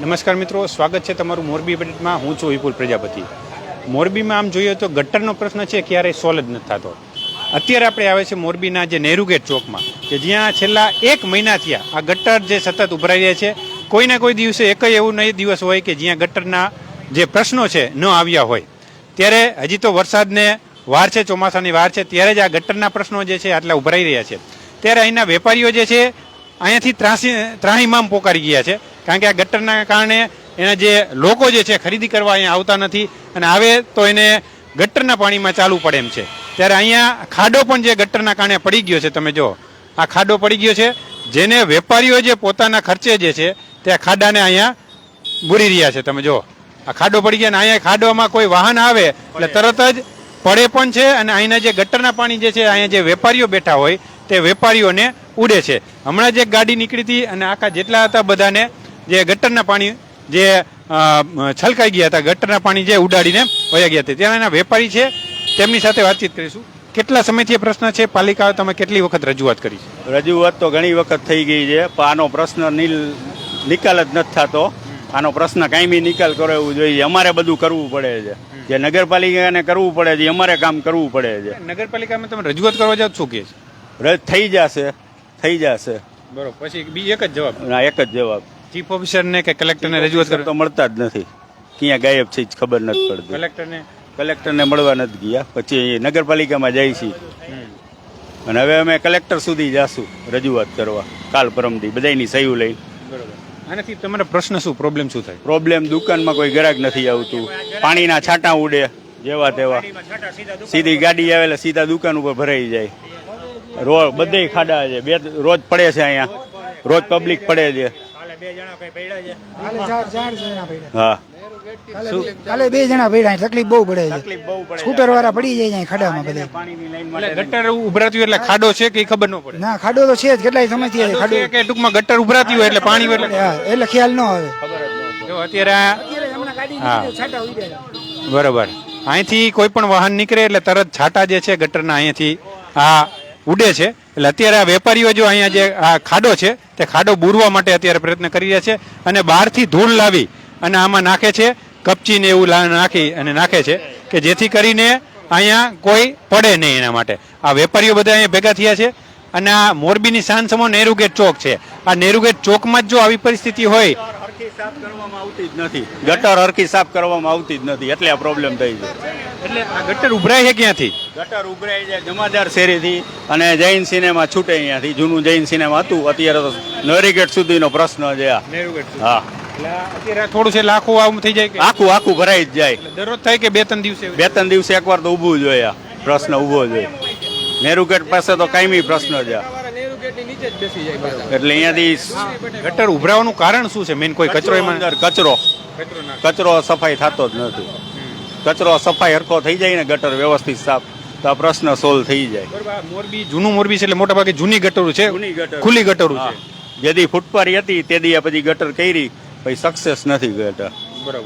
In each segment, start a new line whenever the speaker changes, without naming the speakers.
નમસ્કાર મિત્રો, સ્વાગત છે તમારું મોરબી અપડેટમાં. હું છું વિપુલ પ્રજાપતિ. મોરબીમાં આમ જોઈએ તો ગટરનો પ્રશ્ન છે, ક્યારેય સોલ્વ જ નથી થતો. અત્યારે આપણે આવે છે મોરબીના જે નહેરુ ગેટ ચોકમાં, કે જ્યાં છેલ્લા એક મહિના થયા આ ગટર જે સતત ઉભરાઈ રહ્યા છે, કોઈને કોઈ દિવસે એકય એવું નહીં દિવસ હોય કે જ્યાં ગટરના જે પ્રશ્નો છે ન આવ્યા હોય. ત્યારે હજી તો વરસાદને વાર છે, ચોમાસાની વાર છે, ત્યારે જ આ ગટરના પ્રશ્નો જે છે, આટલા ઉભરાઈ રહ્યા છે. ત્યારે અહીંના વેપારીઓ જે છે અહીંયાથી ત્રાસી ત્રાહીમામ પોકારી ગયા છે. કારણ કે આ ગટરના કારણે એના જે લોકો જે છે ખરીદી કરવા અહીંયા આવતા નથી અને આવે તો એને ગટરના પાણીમાં ચાલવું પડે એમ છે. ત્યારે અહીંયા ખાડો પણ જે ગટરના કારણે પડી ગયો છે તમે જો. આ ખાડો પડી ગયો છે. જેને વેપારીઓ જે પોતાના ખર્ચે જે છે તે આ ખાડાને અહીંયા બુરી રહ્યા છે તમે જો. આ ખાડો પડી ગયા ને અહીંયા ખાડોમાં કોઈ વાહન આવે એટલે તરત જ પડે પણ છે અને અહીંના જે ગટરના પાણી જે છે અહીંયા જે વેપારીઓ બેઠા હોય તે વેપારીઓને ઉડે છે. હમણાં જ એક ગાડી નીકળી હતી અને આખા જેટલા હતા બધાને જે ગટરના પાણી જે છલકાઈ ગયા હતા ગટરના પાણી જે ઉડાડીને વયા ગયા હતા. ત્યાં એના વેપારી છે તેમની સાથે વાતચીત કરીશું. કેટલા સમયથી પ્રશ્ન છે? પાલિકાએ તમે કેટલી વખત રજૂઆત કરી છે?
રજૂઆત તો ઘણી વખત થઈ ગઈ છે પણ આનો પ્રશ્ન નીલ નિકાલ જ નથી થતો. આનો પ્રશ્ન કાયમી નિકાલ કરો એવું જોઈએ. અમારે બધું કરવું પડે છે. જે નગરપાલિકાને કરવું પડે છે અમારે કામ કરવું પડે છે.
નગરપાલિકામાં તમે રજૂઆત કરવા જાઓ શું
રદ થઈ જશે. થઈ જશે.
બરોબર. પછી બીજી એક જ જવાબ?
ના એક જ જવાબ.
ચીફ ઓફિસરને કે કલેક્ટરને રજૂઆત કરો
તો મળતા જ નથી. ક્યાં ગાયબ છે જ ખબર નથી પડતી.
કલેક્ટરને
કલેક્ટરને મળવા નથી ગયા. પછી નગરપાલિકામાં જાય છે. અને હવે અમે કલેક્ટર સુધી જાશું રજૂઆત કરવા. કાલ પરમથી બધાની સહી લઈ.
બરોબર. આનાથી તમારો પ્રશ્ન શું? પ્રોબ્લેમ શું થાય?
પ્રોબ્લેમ દુકાનમાં કોઈ ગ્રાહક નથી આવતું. પાણીના છાંટા ઉડે જેવા તેવા. સીધી ગાડી આવે એટલે સીધા દુકાન ઉપર ભરાઈ જાય. રોડ બધે ખાડા છે. બે રોજ પડે છે અહીંયા. રોજ પબ્લિક પડે છે.
કાલે ચાર ચાર જણા પડ્યા.
હા.
કાલે- બે જણા પડ્યા. તકલીફ બહુ પડે છે.
તકલીફ બહુ પડે.
સ્કૂટર વાળા પડી જાય અહીંયા ખાડામાં બધે.
પાણીની લાઈન
એટલે ગટર ઉભરાતી હોય એટલે ખાડો છે કે ખબર ન પડે?
ના ખાડો તો છે જ. કેટલાય સમજ્યા છે ખાડો
કે ટૂંકમાં ગટર ઉભરાતી હોય એટલે પાણી એટલે
ખ્યાલ ન આવે.
જો અત્યારે. બરોબર. અહીંથી કોઈ પણ વાહન નીકળે એટલે તરત છાટા જે છે ગટરના અહીંયાથી આ ઉડે છે. એટલે અત્યારે આ વેપારીઓ જો અહીંયા જે આ ખાડો છે, તે ખાડો બૂરવા માટે અત્યારે પ્રયત્ન કરી રહ્યા છે અને બહારથી ધૂળ લાવી અને આમાં નાખે છે, કપચીને એવું નાખી અને નાખે છે કે જેથી કરીને અહીંયા કોઈ પડે નહીં એના માટે. આ વેપારીઓ બધા અહીંયા ભેગા થયા છે અને આ મોરબીની શાન સમો નેહરુ ગેટ ચોક છે. આ નેહરુ ગેટ ચોકમાં જ જો આવી પરિસ્થિતિ હોય
સાફ કરવામાં આવતી જ નથી. ગટર હરખી સાફ કરવામાં આવતી જ નથી. એટલે આ પ્રોબ્લેમ થઈ છે
એટલે આ ગટર ઉભરાય છે ક્યાંથી?
ગટર ઉભરાય છે જમાદાર શેરીથી અને જૈન સિનેમા છૂટે અહીંયાથી. જૂનું જૈન સિનેમા હતું. અત્યારે તો નરીગેટ સુધીનો પ્રશ્ન છે આ. હા.
અત્યારે થોડું છે લાખો આવું થઈ જાય
આખું આખું ભરાઈ જ જાય.
દરરોજ થાય કે બે ત્રણ દિવસે?
બે ત્રણ દિવસે એકવાર તો ઊભું જોઈએ પ્રશ્ન ઊભો જોઈએ નેહરુ પાસે તો કાયમી પ્રશ્ન છે આ. એટલે અહીંયાથી
ગટર ઉભરાવાનું કારણ શું છે? મેન કોઈ કચરો એમાં
અંદર કચરો કચરો સફાઈ થતો જ નથી. કચરો સફાઈ હરખો થઈ જાય ને ગટર વ્યવસ્થિત સાફ તો આ પ્રશ્ન સોલ્વ થઈ જાય.
મોરબી જૂનું મોરબી છે એટલે મોટા ભાગે જૂની ગટરો છે. ખુલ્લી ગટરો. છે.
જેથી ફૂટપારી હતી તેદી આ પછી ગટર કરી પછી સક્સેસ નથી ગટર.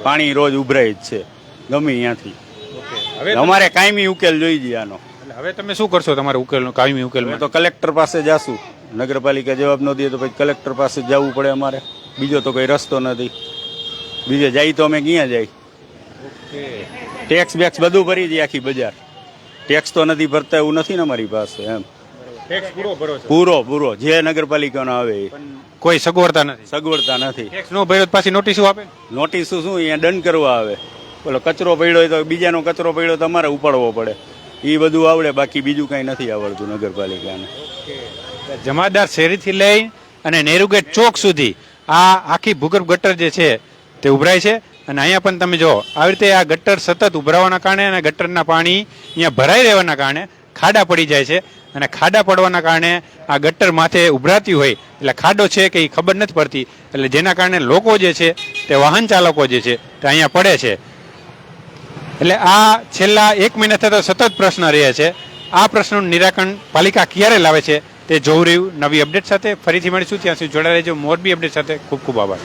પાણી રોજ ઉભરાય જ છે. ગમે
તમે-
અમારે કાયમી ઉકેલ જોઈ છે આનો.
હવે તમે શું કરશો તમારે ઉકેલ કાયમી ઉકેલ
તો કલેક્ટર પાસે જાશું. નગરપાલિકા જવાબ ન દે તો પછી કલેક્ટર પાસે જવું પડે અમારે. બીજો તો કોઈ રસ્તો નથી. બીજે જાય તો અમે ક્યાં જાય? ટેક્સ બેક્સ બધું ભરી દઈએ આખી બજાર. ટેક્સ તો નથી ભરતા એવું નથી ને અમારી પાસે એમ.
ટેક્સ પૂરો ભરો છો?
પૂરો પૂરો. જે નગરપાલિકાનો આવે એ.
કોઈ સગવડતા નથી?
સગવડતા નથી.
ટેક્સ નો ભર્યો પાછી નોટિસો આપે?
નોટિસ શું અહીંયા દંડ કરવા આવે. બોલો કચરો પડ્યો હોય તો બીજાનો કચરો પડ્યો તો અમારે ઉપાડવો પડે. એ બધું આવડે, બાકી બીજું કઈ નથી આવડતું નગરપાલિકાને.
જમાદાર શેરીથી લઈ અને નેહરુ ગેટ ચોક સુધી આ આખી ભૂગર્ભ ગટર જે છે, તે ઉભરાય છે. અને અહીંયા પણ તમે જો આવી રીતે આ ગટર સતત ઉભરાવાના કારણે અને ગટરના પાણી અહીંયા ભરાઈ રહેવાના કારણે ખાડા પડી જાય છે. અને ખાડા પડવાના કારણે આ ગટર માથે ઉભરાતી હોય, એટલે ખાડો છે કે એ ખબર નથી પડતી. એટલે જેના કારણે લોકો જે છે, તે વાહન ચાલકો જે છે, તે અહીંયા પડે છે. એટલે આ છેલ્લા એક મહિનાથી તો સતત પ્રશ્ન રહે છે. આ પ્રશ્નનું નિરાકરણ પાલિકા ક્યારે લાવે છે તે જોવું રહ્યું. નવી અપડેટ સાથે ફરીથી મળીશું. ત્યાં સુધી જોડાઈ રહેજો. મોરબી અપડેટ સાથે ખૂબ ખૂબ આભાર.